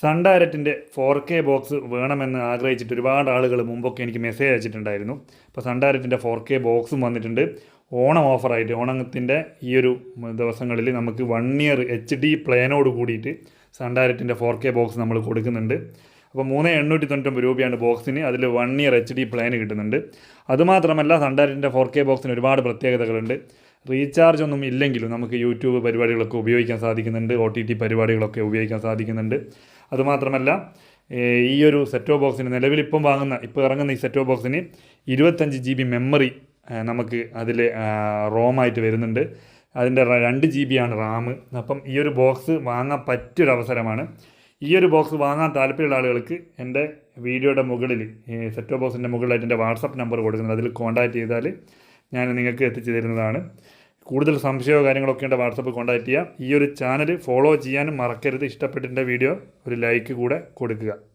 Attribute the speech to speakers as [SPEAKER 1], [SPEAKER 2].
[SPEAKER 1] Sun ഡയറക്റ്റിന്റെ four K box വേണമെന്ന് ആഗ്രഹിച്ചിട്ട് ഒരുപാട് ആളുകൾ മുമ്പൊക്കെ എനിക്ക് മെസ്സേജ് അയച്ചിട്ടുണ്ടായിരുന്നു. അപ്പോൾ സൺ ഡയറക്റ്റിന്റെ ഫോർ കെ ബോക്സും വന്നിട്ടുണ്ട്. ഓണം ഓഫറായിട്ട് ഓണത്തിന്റെ ഈ ഒരു ദിവസങ്ങളിൽ നമുക്ക് വൺ ഇയർ എച്ച് ഡി പ്ലാനോട് കൂടിയിട്ട് സൺ ഡയറക്റ്റിന്റെ ഫോർ കെ ബോക്സ് നമ്മൾ കൊടുക്കുന്നുണ്ട്. അപ്പോൾ മൂന്ന് എണ്ണൂറ്റി തൊണ്ണൂറ്റൊമ്പത് രൂപയാണ് ബോക്സിന്. അതിൽ one year H D plan കിട്ടുന്നുണ്ട്. അതുമാത്രമല്ല സൺ ഡയറക്റ്റിന്റെ ഫോർ കെ ബോക്സിന് ഒരുപാട് പ്രത്യേകതകളുണ്ട്. റീചാർജ് ഒന്നും ഇല്ലെങ്കിലും നമുക്ക് യൂട്യൂബ് പരിപാടികളൊക്കെ ഉപയോഗിക്കാൻ സാധിക്കുന്നുണ്ട്. ഒ ടി ടി പരിപാടികളൊക്കെ ഉപയോഗിക്കാൻ സാധിക്കുന്നുണ്ട്. അതുമാത്രമല്ല ഈ ഒരു സെറ്റ് സെറ്റോ ബോക്സിന് നിലവിൽ ഇപ്പം വാങ്ങുന്ന ഇപ്പോൾ ഇറങ്ങുന്ന ഈ സെറ്റോ ബോക്സിന് ഇരുപത്തഞ്ച് ജി ബി മെമ്മറി നമുക്ക് അതിൽ റോമായിട്ട് വരുന്നുണ്ട്. അതിന്റെ രണ്ട് ജി ബി ആണ് റാം. അപ്പം ഈ ഒരു ബോക്സ് വാങ്ങാൻ പറ്റിയൊരു അവസരമാണ്. ഈ ഒരു ബോക്സ് വാങ്ങാൻ താല്പര്യമുള്ള ആളുകൾക്ക് എന്റെ വീഡിയോയുടെ മുകളിൽ സെറ്റോ ബോക്സിന്റെ മുകളിലായിട്ട് എന്റെ വാട്സപ്പ് നമ്പർ കൊടുക്കുന്നത്. അതിൽ കോൺടാക്റ്റ് ചെയ്താൽ ഞാൻ നിങ്ങൾക്ക് എത്തിച്ചു തരുന്നതാണ്. കൂടുതൽ സംശയമോ കാര്യങ്ങളൊക്കെ ഉണ്ട് വാട്സപ്പ് കോൺടാക്റ്റ് ചെയ്യുക ഈ ഒരു ചാനൽ ഫോളോ ചെയ്യാനും മറക്കരുത്. ഇഷ്ടപ്പെട്ടിന്റെ വീഡിയോ ഒരു ലൈക്ക് കൂടെ കൊടുക്കുക.